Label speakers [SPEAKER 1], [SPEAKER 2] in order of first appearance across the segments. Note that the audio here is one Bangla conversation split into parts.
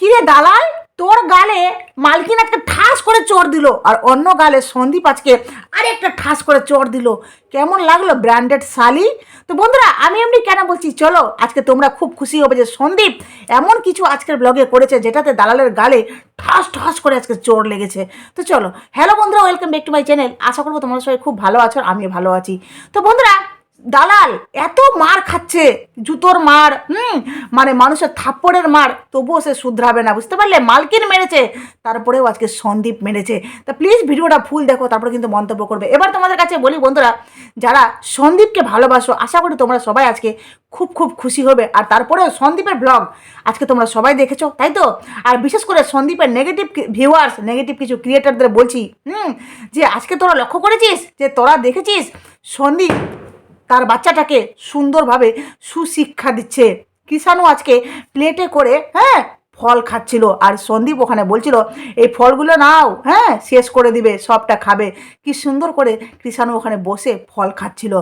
[SPEAKER 1] কিরে দালাল? তোর গালে মালকিন আজকে ঠাস করে চোর দিল আর অন্য গালে সন্দীপ আজকে আরেকটা ঠাস করে চোর দিল। কেমন লাগল ব্র্যান্ডেড শালি? তো বন্ধুরা, আমি এমনি কেন বলছি, চলো আজকে তোমরা খুব খুশি হবে যে সন্দীপ এমন কিছু আজকের ব্লগে করেছে যেটাতে দালালের গালে ঠাস ঠাস করে আজকে চোর লেগেছে। তো চলো হ্যালো বন্ধুরা welcome back to my channel আশা করব তোমরা সবাই খুব ভালো আছো আমিও ভালো আছি। তো বন্ধুরা দালাল, এত মার খাচ্ছে, জুতোর মার, হুম মানে মানুষের থাপ্পড়ের মার, তবুও সে শুধরাবে না, বুঝতে পারলে? মালকিন মেরেছে, তারপরেও আজকে সন্দীপ মেরেছে। তা প্লিজ ভিডিওটা ফুল দেখো, তারপরে কিন্তু মন্তব্য করবে। এবার তোমাদের কাছে বলি বন্ধুরা, যারা সন্দীপকে ভালোবাসো, আশা করি তোমরা সবাই আজকে খুব খুব খুশি হবে। আর তারপরেও সন্দীপের ব্লগ আজকে তোমরা সবাই দেখেছ, তাই তো? আর বিশেষ করে সন্দীপের নেগেটিভ ভিউয়ার্স নেগেটিভ কিছু ক্রিয়েটারদের বলছি, হুম, যে আজকে তোরা লক্ষ্য করেছিস? যে তোরা দেখেছিস? সন্দীপ তার বাচ্চাটাকে সুন্দরভাবে সুশিক্ষা দিচ্ছে। কিষাণু আজকে প্লেটে করে হ্যাঁ ফল খাচ্ছিল। আর সন্দীপ ওখানে বলছিল, এই ফলগুলো নাও হ্যাঁ শেষ করে দিবে, সবটা খাবে। কি সুন্দর করে কৃষাণু ওখানে বসে ফল খাচ্ছিল।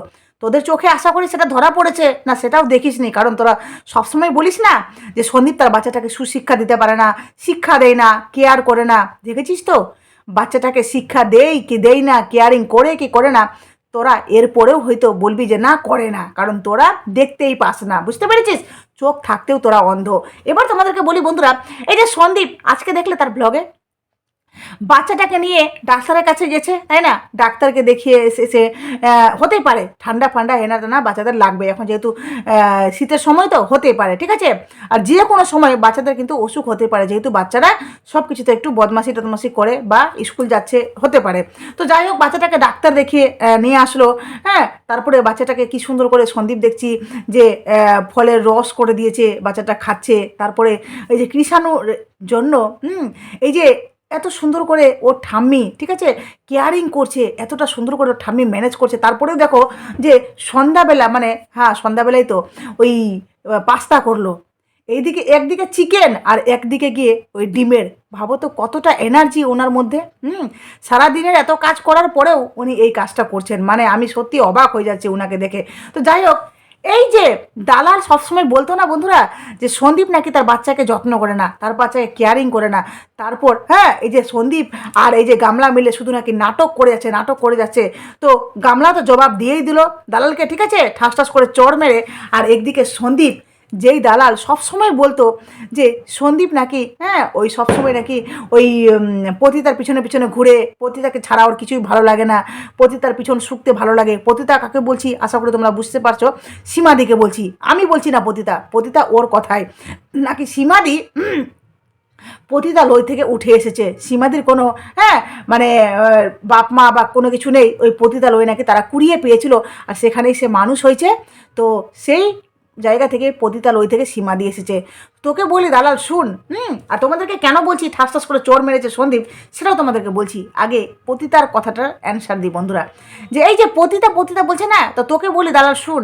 [SPEAKER 1] তোদের চোখে আশা করি সেটা ধরা পড়েছে? না, সেটাও দেখিসনি, কারণ তোরা সবসময় বলিস না যে সন্দীপ তার বাচ্চাটাকে সুশিক্ষা দিতে পারে না, শিক্ষা দেয় না কেয়ার করে না। দেখেছিস তো? বাচ্চাটাকে শিক্ষা দেই কি দেই না কেয়ারিং করে কি করে না? তোরা এরপরেও হয়তো বলবি যে, না, করে না। কারণ তোরা দেখতেই পাস না। বুঝতে পেরেছিস? চোখ থাকতেও তোরা অন্ধ। এবার তোমাদেরকে বলি বন্ধুরা, এই যে সন্দীপ, আজকে দেখলে তার ব্লগে বাচ্চাটাকে নিয়ে ডাক্তারের কাছে গেছে তাই না? ডাক্তারকে দেখিয়ে এসেছে। আহ, হতেই পারে ঠান্ডা ফান্ডা হেনা টানা বাচ্চাদের লাগবে। এখন যেহেতু শীতের সময় তো হতেই পারে ঠিক আছে? আর যে কোনো সময় বাচ্চাদের কিন্তু অসুখ হতে পারে যেহেতু বাচ্চারা সব কিছুতে একটু বদমাশি টদমাশি করে বা স্কুল যাচ্ছে হতে পারে। তো যাই হোক বাচ্চাটাকে ডাক্তার দেখিয়ে নিয়ে আসলো হ্যাঁ? তারপরে বাচ্চাটাকে কি সুন্দর করে সন্দীপ দেখছি যে ফলের রস করে দিয়েছে বাচ্চাটা খাচ্ছে। তারপরে এই যে কৃষাণুর জন্য হুম? এই যে এত সুন্দর করে ওর ঠাম্মি, ঠিক আছে? কেয়ারিং করছে, এতটা সুন্দর করে ওর ঠাম্মি ম্যানেজ করছে। তারপরেও দেখো যে সন্ধ্যাবেলা মানে হ্যাঁ সন্ধ্যাবেলায় তো ওই পাস্তা করল। এইদিকে একদিকে চিকেন আর একদিকে গিয়ে ওই ডিমের। ভাবো তো কতটা এনার্জি ওনার মধ্যে, হুম? সারাদিনের এত কাজ করার পরেও উনি এই কাজটা করছেন। মানে আমি সত্যি অবাক হয়ে যাচ্ছি ওনাকে দেখে। তো যাই হোক এই যে, দালাল সবসময় বলতো না বন্ধুরা যে সন্দীপ নাকি তার বাচ্চাকে যত্ন করে না, তার বাচ্চাকে কেয়ারিং করে না। তারপর হ্যাঁ এই যে সন্দীপ আর এই যে গামলা মিলে শুধু নাকি নাটক করে যাচ্ছে, নাটক করে যাচ্ছে। তো গামলা তো জবাব দিয়েই দিল, দালালকে ঠিক আছে? ঠাস ঠাস করে চড় মেরে, আর একদিকে সন্দীপ যেই দালাল সবসময় বলতো যে, সন্দীপ নাকি হ্যাঁ ওই সবসময় নাকি ওই পতিতার পিছনে পিছনে ঘুরে, পতিতাকে ছাড়া ওর কিছুই ভালো লাগে না, পতিতার পিছন শুকতে ভালো লাগে। পতিতা কাকে বলছি? আশা করি তোমরা বুঝতে পারছ। সীমাদিকে বলছি। আমি বলছি না পতিতা পতিতা ওর কথায় নাকি সীমাদি পতিতা লই থেকে উঠে এসেছে। সীমাদির কোনো হ্যাঁ মানে বাপ মা বা কোনো কিছু নেই। ওই পতিতা লই নাকি তারা কুড়িয়ে পেয়েছিল। আর সেখানেই সে মানুষ হয়েছে। তো সেই জায়গা থেকে পতিতাল ওই থেকে সীমা দিয়ে এসেছে। তোকে বলি দালাল, শুন, হুম, আর তোমাদেরকে কেন বলছি ঠাস ঠাস করে চোর মেরেছে সন্দীপ, সেটাও তোমাদেরকে বলছি। আগে পতিতার কথাটার অ্যান্সার দিই বন্ধুরা। যে এই যে পতিতা পতিতা বলছে না, তো তোকে বলি দালাল, শুন,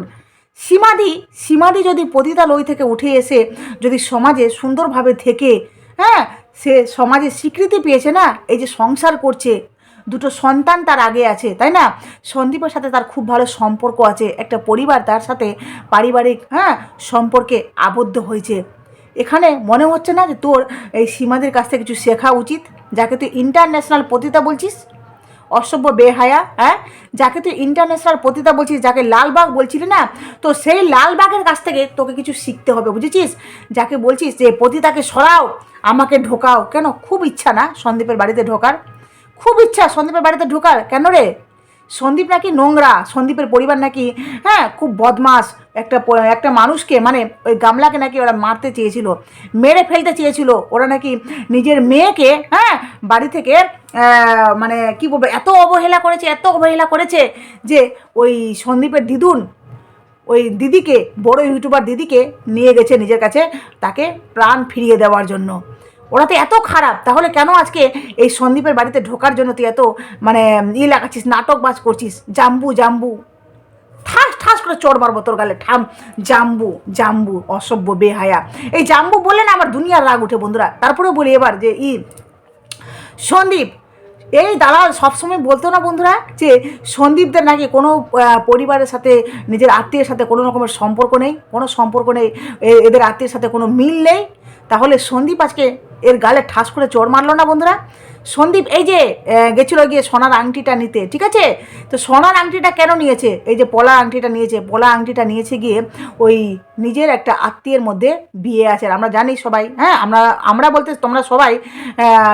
[SPEAKER 1] সীমাদি সীমাদি যদি পতিতা লই থেকে উঠে এসে যদি সমাজে সুন্দরভাবে থেকে হ্যাঁ সে সমাজে স্বীকৃতি পেয়েছে না, এই যে সংসার করছে দুটো সন্তান তার আগে আছে, তাই না? সন্দীপের সাথে তার খুব ভালো সম্পর্ক আছে, একটা পরিবার তার সাথে পারিবারিক হ্যাঁ সম্পর্কে আবদ্ধ হয়েছে। এখানে মনে হচ্ছে না যে তোর এই সীমাদের কাছ থেকে কিছু শেখা উচিত? যাকে তুই ইন্টারন্যাশনাল পতিতা বলছিস? অসভ্য বেহায়া হ্যাঁ? যাকে তুই ইন্টারন্যাশনাল পতিতা বলছিস, যাকে লালবাগ বলছিলি না? তো সেই লালবাগের কাছ থেকে তোকে কিছু শিখতে হবে, বুঝেছিস? যাকে বলছিস যে, পতিতাকে সরাও, আমাকে ঢোকাও। কেন? খুব ইচ্ছা না সন্দীপের বাড়িতে ঢোকার। খুব ইচ্ছা সন্দীপের বাড়িতে ঢোকার। কেন রে? সন্দীপ নাকি নোংরা, সন্দীপের পরিবার নাকি হ্যাঁ খুব বদমাস। একটা একটা মানুষকে মানে ওই গামলাকে নাকি ওরা মারতে চেয়েছিল, মেরে ফেলতে চেয়েছিল। ওরা নাকি নিজের মেয়েকে হ্যাঁ বাড়ি থেকে মানে কি বলব, এত অবহেলা করেছে, এত অবহেলা করেছে যে ওই সন্দীপের দিদুন, ওই দিদিকে, বড় ইউটিউবার দিদিকে নিয়ে গেছে নিজের কাছে, তাকে প্রাণ ফিরিয়ে দেওয়ার জন্য। ওরা তো এত খারাপ, তাহলে কেন আজকে এই সন্দীপের বাড়িতে ঢোকার জন্য তুই এত মানে ই লাগাচ্ছিস নাটকবাজ করছিস? জাম্বু জাম্বু। ঠাস ঠাস করে চড় মারবো তোর গালে, ঠাম। জাম্বু জাম্বু, অসভ্য, বেহায়া। এই জাম্বু বললে না আমার দুনিয়ার রাগ উঠে বন্ধুরা। তারপরেও বলি এবার যে, ই, সন্দীপ, এই দালাল সবসময় বলতো না বন্ধুরা যে, সন্দীপদের নাকি কোনো পরিবারের সাথে, নিজের আত্মীয়ের সাথে কোনো রকমের সম্পর্ক নেই, কোনো সম্পর্ক নেই এদের আত্মীয়ের সাথে কোনো মিল নেই তাহলে সন্দীপ আজকে এর গালে ঠাস করে চোর মারলো না বন্ধুরা? সন্দীপ, এই যে গেছিল গিয়ে সোনার আংটিটা নিতে, ঠিক আছে? তো সোনার আংটিটা কেন নিয়েছে? এই যে পলা আংটিটা নিয়েছে, পলা আংটিটা নিয়েছে গিয়ে ওই নিজের একটা আত্মীয়ের মধ্যে বিয়ে আছে আমরা জানি সবাই হ্যাঁ আমরা আমরা বলতে তোমরা সবাই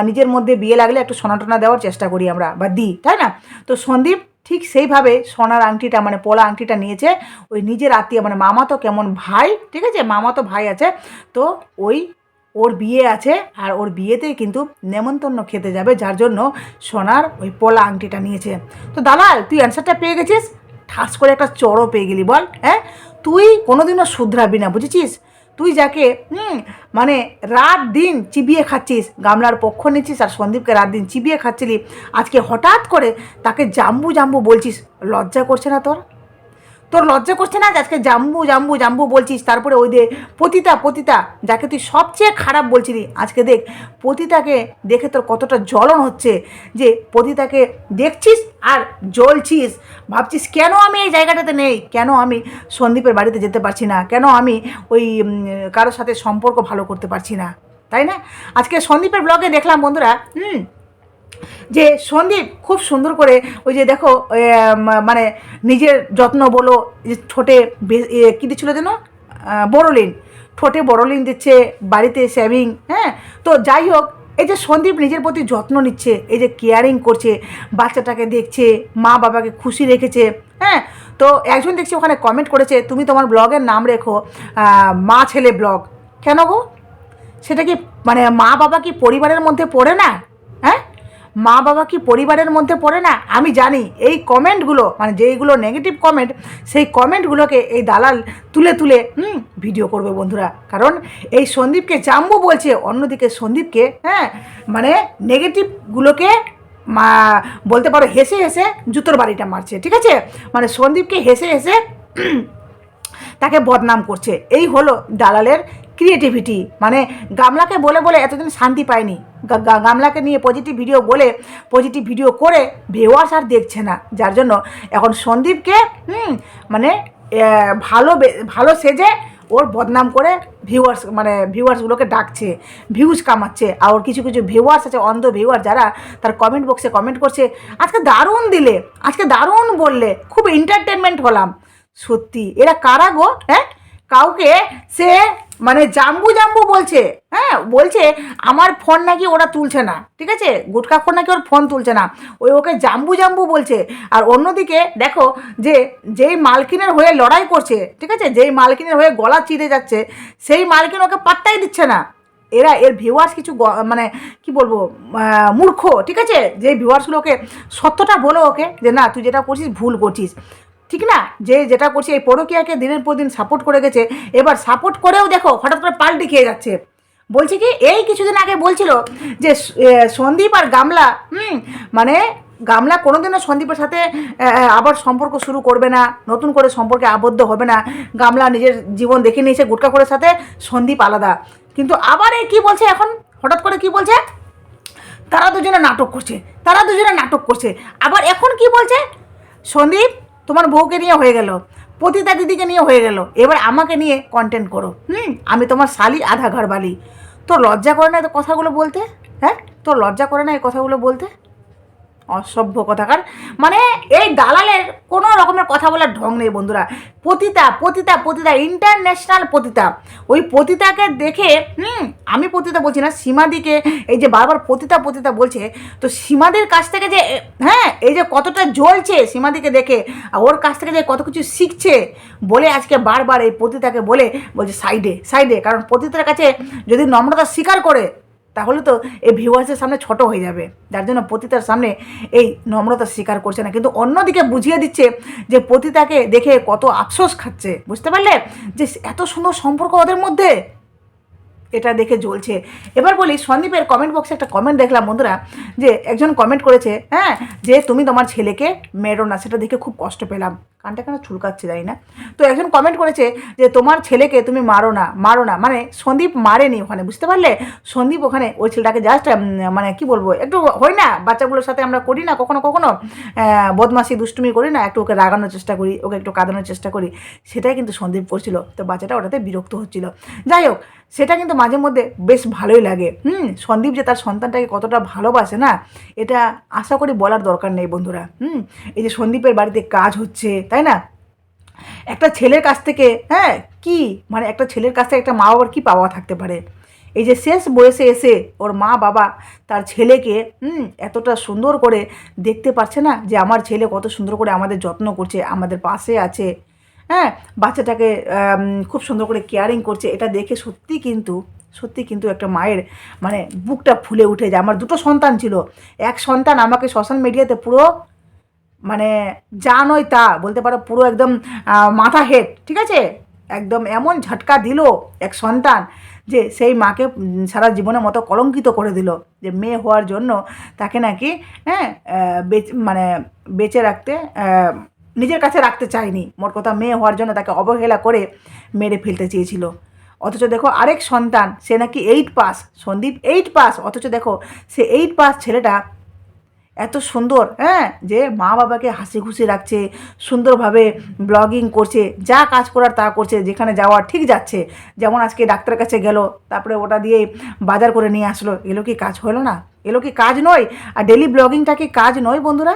[SPEAKER 1] নিজের মধ্যে বিয়ে লাগলে একটু সোনা টোনা দেওয়ার চেষ্টা করি আমরা, বা দিই, তাই না? তো সন্দীপ ঠিক সেইভাবে সোনার আংটিটা মানে পলা আংটিটা নিয়েছে, ওই নিজের আত্মীয় মানে মামা তো কেমন ভাই, ঠিক আছে? মামা তো ভাই আছে, তো ওই ওর বিয়ে আছে আর ওর বিয়েতেই কিন্তু নেমন্তন্ন খেতে যাবে, যার জন্য সোনার ওই পোলা আংটিটা নিয়েছে। তো দালাল তুই অ্যান্সারটা পেয়ে গেছিস? ঠাস করে একটা চড়ও পেয়ে গেলি, বল হ্যাঁ? তুই কোনোদিনও শুধরাবি না, বুঝেছিস? তুই যাকে, হুম মানে রাত দিন চিবিয়ে খাচ্ছিস, গামলার পক্ষ নিচ্ছিস আর সন্দীপকে রাত দিন চিবিয়ে খাচ্ছিলি, আজকে হঠাৎ করে তাকে জাম্বু জাম্বু বলছিস, লজ্জা করছে না তোর? তোর লজ্জা করছে না আজকে জাম্বু জাম্বু জাম্বু বলছিস? তারপরে ওই দে, পতিতা পতিতা, যাকে তুই সবচেয়ে খারাপ বলছিলি, আজকে দেখ, পতিতাকে দেখে তোর কতটা জ্বলন হচ্ছে যে পতিতাকে দেখছিস আর জ্বলছিস। ভাবছিস, কেন আমি এই জায়গাটাতে নেই? কেন আমি সন্দীপের বাড়িতে যেতে পারছি না? কেন আমি ওই কারোর সাথে সম্পর্ক ভালো করতে পারছি না? তাই না? আজকে সন্দীপের ব্লগে দেখলাম বন্ধুরা, হুম যে সন্দীপ খুব সুন্দর করে ওই যে দেখো মানে নিজের যত্ন বলো, যে ঠোঁটে কী দিচ্ছিল যেন? বড়লিন। ঠোঁটে বড়লিন দিচ্ছে, বাড়িতে সেভিং হ্যাঁ? তো যাই হোক, এই যে সন্দীপ নিজের প্রতি যত্ন নিচ্ছে, এই যে কেয়ারিং করছে, বাচ্চাটাকে দেখছে, মা বাবাকে খুশি রেখেছে হ্যাঁ? তো একজন দেখছি ওখানে কমেন্ট করেছে, তুমি তোমার ব্লগের নাম রেখো মা ছেলে ব্লগ। কেন গো? সেটা কি মানে মা বাবা কি পরিবারের মধ্যে পড়ে না? মা বাবা কি পরিবারের মধ্যে পড়ে না? আমি জানি। এই কমেন্টগুলো মানে যেইগুলো নেগেটিভ কমেন্ট সেই কমেন্টগুলোকে এই দালাল তুলে তুলে, হুম ভিডিও করবে বন্ধুরা। কারণ এই সন্দীপকে জাম্বু বলছে, অন্যদিকে সন্দীপকে হ্যাঁ মানে নেগেটিভগুলোকে মা, বলতে পারো হেসে হেসে জুতোর বাড়িটা মারছে, ঠিক আছে? মানে সন্দীপকে হেসে হেসে তাকে বদনাম করছে। এই হলো দালালের ক্রিয়েটিভিটি মানে গামলাকে বলে বলে এতদিন শান্তি পায়নি গামলাকে নিয়ে পজিটিভ ভিডিও বলে পজিটিভ ভিডিও করে ভিউয়ার্স আর দেখছে না। যার জন্য এখন সন্দীপকে, হুম মানে ভালো ভালো সেজে ওর বদনাম করে ভিউয়ার্স মানে ভিউয়ার্সগুলোকে ডাকছে ভিউজ কামাচ্ছে। আর ওর কিছু কিছু ভিউয়ার্স আছে, অন্ধ ভিউয়ার যারা তার কমেন্ট বক্সে কমেন্ট করছে, আজকে দারুণ দিলে, আজকে দারুণ বললে, খুব এন্টারটেনমেন্ট হলাম। সত্যি, এরা কারা গো হ্যাঁ? কাউকে সে মানে জাম্বু জাম্বু বলছে। হ্যাঁ বলছে, আমার ফোন নাকি ওরা তুলছে না। ঠিক আছে? গুটকা ফোন নাকি ওর ফোন তুলছে না। ওই ওকে জাম্বু জাম্বু বলছে। আর অন্যদিকে দেখো যে, যেই মালকিনের হয়ে লড়াই করছে, ঠিক আছে? যেই মালকিনের হয়ে গলা চিড়ে যাচ্ছে, সেই মালকিন ওকে পাত্তাই দিচ্ছে না। এরা, এর ভিউয়ার্স কিছু মানে কি বলব মূর্খ, ঠিক আছে? যে ভিউয়ার্সগুলোকে সত্যটা বলো ওকে যে, না, তুই যেটা করছিস ভুল করছিস। ঠিক না? যে যেটা করছে, এই পরকীয়াকে দিনের পর দিন সাপোর্ট করে গেছে, এবার সাপোর্ট করেও দেখো, হঠাৎ করে পাল্টি খেয়ে যাচ্ছে। বলছে কি, এই কিছুদিন আগে বলছিল যে সন্দীপ আর গামলা, হুম মানে গামলা কোনোদিনও সন্দীপের সাথে আবার সম্পর্ক শুরু করবে না, নতুন করে সম্পর্কে আবদ্ধ হবে না। গামলা নিজের জীবন দেখে নিয়েছে গুটকা করে সাথে, সন্দীপ আলাদা। কিন্তু আবার এই কী বলছে এখন? হঠাৎ করে কি বলছে? তারা দুজনে নাটক করছে, তারা দুজনে নাটক করছে। আবার এখন কি বলছে? সন্দীপ তোমার বউকে নিয়ে হয়ে গেল, পতিতা দিদিকে নিয়ে হয়ে গেল, এবার আমাকে নিয়ে কন্টেন্ট করো। হুম? আমি তোমার শালি আধা ঘর বালি তোর লজ্জা করে না তো কথাগুলো বলতে? হ্যাঁ? তোর লজ্জা করে না এই কথাগুলো বলতে? অসভ্য কথাকার মানে এই দালালের কোনো রকমের কথা বলার ঢং নেই বন্ধুরা। পতিতা পতিতা পতিতা ইন্টারন্যাশনাল পতিতা। ওই পতিতাকে দেখে, হুম, আমি পতিতা বলছি না, সীমাদিকে এই যে বারবার পতিতা পতিতা বলছে, তো সীমাদির কাছ থেকে যে হ্যাঁ এই যে কতটা জ্বলছে সীমাদিকে দেখে, আর ওর কাছ থেকে যে কত কিছু শিখছে, বলে আজকে বারবার এই পতিতাকে বলে, বলছে সাইডে সাইডে। কারণ পতিতার কাছে যদি নম্রতা স্বীকার করে তাহলে তো এই ভিউয়ার্সের সামনে ছোট হয়ে যাবে। যার জন্য পতিতার সামনে এই নম্রতা স্বীকার করছে না। কিন্তু অন্যদিকে বুঝিয়ে দিচ্ছে যে পতিতাকে দেখে কত আফসোস খাচ্ছে। বুঝতে পারলে? যে এত সুন্দর সম্পর্ক ওদের মধ্যে। এটা দেখে জ্বলছে। এবার বলি, সন্দীপের কমেন্ট বক্সে একটা কমেন্ট দেখলাম বন্ধুরা, যে একজন কমেন্ট করেছে হ্যাঁ যে তুমি তোমার ছেলেকে মেরো না, সেটা দেখে খুব কষ্ট পেলাম। কানটা কেন চুলকাচ্ছে জানি না। তো একজন কমেন্ট করেছে যে তোমার ছেলেকে তুমি মারো না মারো না। মানে সন্দীপ মারেনি ওখানে বুঝতে পারলে? সন্দীপ ওখানে ওই ছেলেটাকে জাস্ট মানে কি বলব একটু হয় না বাচ্চাগুলোর সাথে আমরা করি না কখনো কখনো আহ, বদমাশি দুষ্টুমি করি না একটু ওকে রাগানোর চেষ্টা করি ওকে একটু কাঁদানোর চেষ্টা করি। সেটাই কিন্তু সন্দীপ করছিল তো বাচ্চাটা ওটাতে বিরক্ত হচ্ছিল। যাই হোক সেটা কিন্তু মাঝে মধ্যে বেশ ভালোই লাগে। হুম সন্দীপ যে তার সন্তানটাকে কতটা ভালোবাসে না এটা আশা করি বলার দরকার নেই বন্ধুরা। হুম এই যে সন্দীপের বাড়িতে কাজ হচ্ছে তাই না? একটা ছেলের কাছ থেকে হ্যাঁ কি? মানে একটা ছেলের কাছ থেকে একটা মা বাবার কী পাওয়া থাকতে পারে? এই যে শেষ বয়সে এসে ওর মা বাবা তার ছেলেকে এতটা সুন্দর করে দেখতে পারছে না যে আমার ছেলে কত সুন্দর করে আমাদের যত্ন করছে, আমাদের পাশে আছে হ্যাঁ বাচ্চাটাকে খুব সুন্দর করে কেয়ারিং করছে। এটা দেখে সত্যি কিন্তু সত্যি কিন্তু একটা মায়ের মানে বুকটা ফুলে উঠে যায়। আমার দুটো সন্তান ছিল। এক সন্তান আমাকে সোশ্যাল মিডিয়াতে পুরো মানে যা নয় তা, বলতে পারো পুরো একদম মাথা হেড ঠিক আছে? একদম এমন ঝটকা দিল এক সন্তান যে সেই মাকে সারা জীবনের মতো কলঙ্কিত করে দিল যে মেয়ে হওয়ার জন্য তাকে নাকি হ্যাঁ মানে বেঁচে রাখতে নিজের কাছে রাখতে চায়নি। মোট কথা মেয়ে হওয়ার জন্য তাকে অবহেলা করে মেরে ফেলতে চেয়েছিল। অথচ দেখো আরেক সন্তান, সে নাকি eight pass Sandip eight pass অথচ দেখো সে এইট পাস ছেলেটা এত সুন্দর হ্যাঁ? যে মা বাবাকে হাসি খুশি রাখছে, সুন্দরভাবে ব্লগিং করছে, যা কাজ করার তা করছে, যেখানে যাওয়ার ঠিক যাচ্ছে। যেমন আজকে ডাক্তারের কাছে গেল, তারপরে ওটা দিয়ে বাজার করে নিয়ে আসলো। এলো কি কাজ হলো না? এলো কি কাজ নয়? আর ডেলি ব্লগিংটা কি কাজ নয় বন্ধুরা?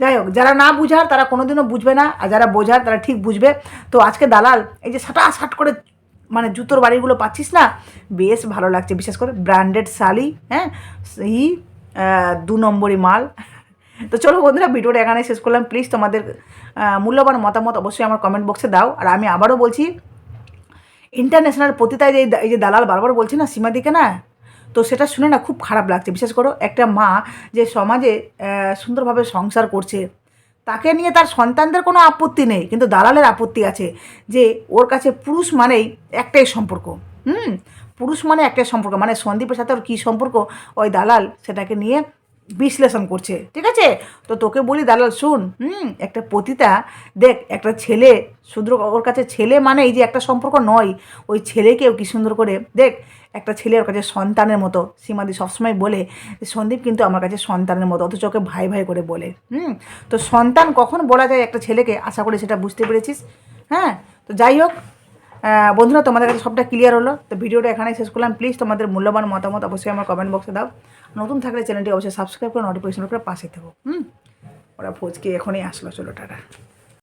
[SPEAKER 1] যাই হোক, যারা না বুঝার, তারা কোনোদিনও বুঝবে না। আর যারা বোঝার, তারা ঠিক বুঝবে। তো আজকে দালাল, এই যে সাটা সাট করে মানে জুতোর বাড়িগুলো পাচ্ছিস না? বেশ ভালো লাগছে, বিশেষ করে ব্র্যান্ডেড শালি হ্যাঁ? সেই দু নম্বরই মাল। তো চলো বন্ধুরা, ভিডিওটা এখানে শেষ করলাম। প্লিজ তোমাদের মূল্যবান মতামত অবশ্যই আমার কমেন্ট বক্সে দাও। আর আমি আবারও বলছি ইন্টারন্যাশনাল পতিতায় যে এই যে দালাল বারবার বলছে না সীমাদিকে না, তো সেটা শুনে না খুব খারাপ লাগছে। বিশেষ করে একটা মা যে সমাজে সুন্দরভাবে সংসার করছে, তাকে নিয়ে তার সন্তানদের কোনো আপত্তি নেই, কিন্তু দালালের আপত্তি আছে যে ওর কাছে পুরুষ মানেই একটাই সম্পর্ক। হুম? পুরুষ মানে একটাই সম্পর্ক মানে সন্দীপের সাথে ওর কী সম্পর্ক? ওই দালাল সেটাকে নিয়ে বিশ্লেষণ করছে, ঠিক আছে? তো তোকে বলি দালাল, শুন, হুম, একটা পতিতা, দেখ, একটা ছেলে শুধু ওর কাছে ছেলে মানে এই যে একটা সম্পর্ক নয়, ওই ছেলেকেও কি সুন্দর করে, দেখ, একটা ছেলে ওর কাছে সন্তানের মতো, সীমাদি সবসময় বলে, সন্দীপ কিন্তু আমার কাছে সন্তানের মতো, অথচ ওকে ভাই ভাই করে বলে, হুম? তো সন্তান কখন বলা যায় একটা ছেলেকে? আশা করি সেটা বুঝতে পেরেছিস হ্যাঁ? তো যাই হোক বন্ধুরা, তোমাদের কাছে সবটা ক্লিয়ার হলো। তো ভিডিওটা এখানেই শেষ করলাম। প্লিজ তোমাদের মূল্যবান মতামত অবশ্যই আমার কমেন্ট বক্সে দাও। নতুন থাকলে চ্যানেলটি অবশ্যই সাবস্ক্রাইব করে নোটিফিকেশন করে পাশে থাকো। হুম? ওরা ফোজকে এখনই আসলো। চলো, টাটা।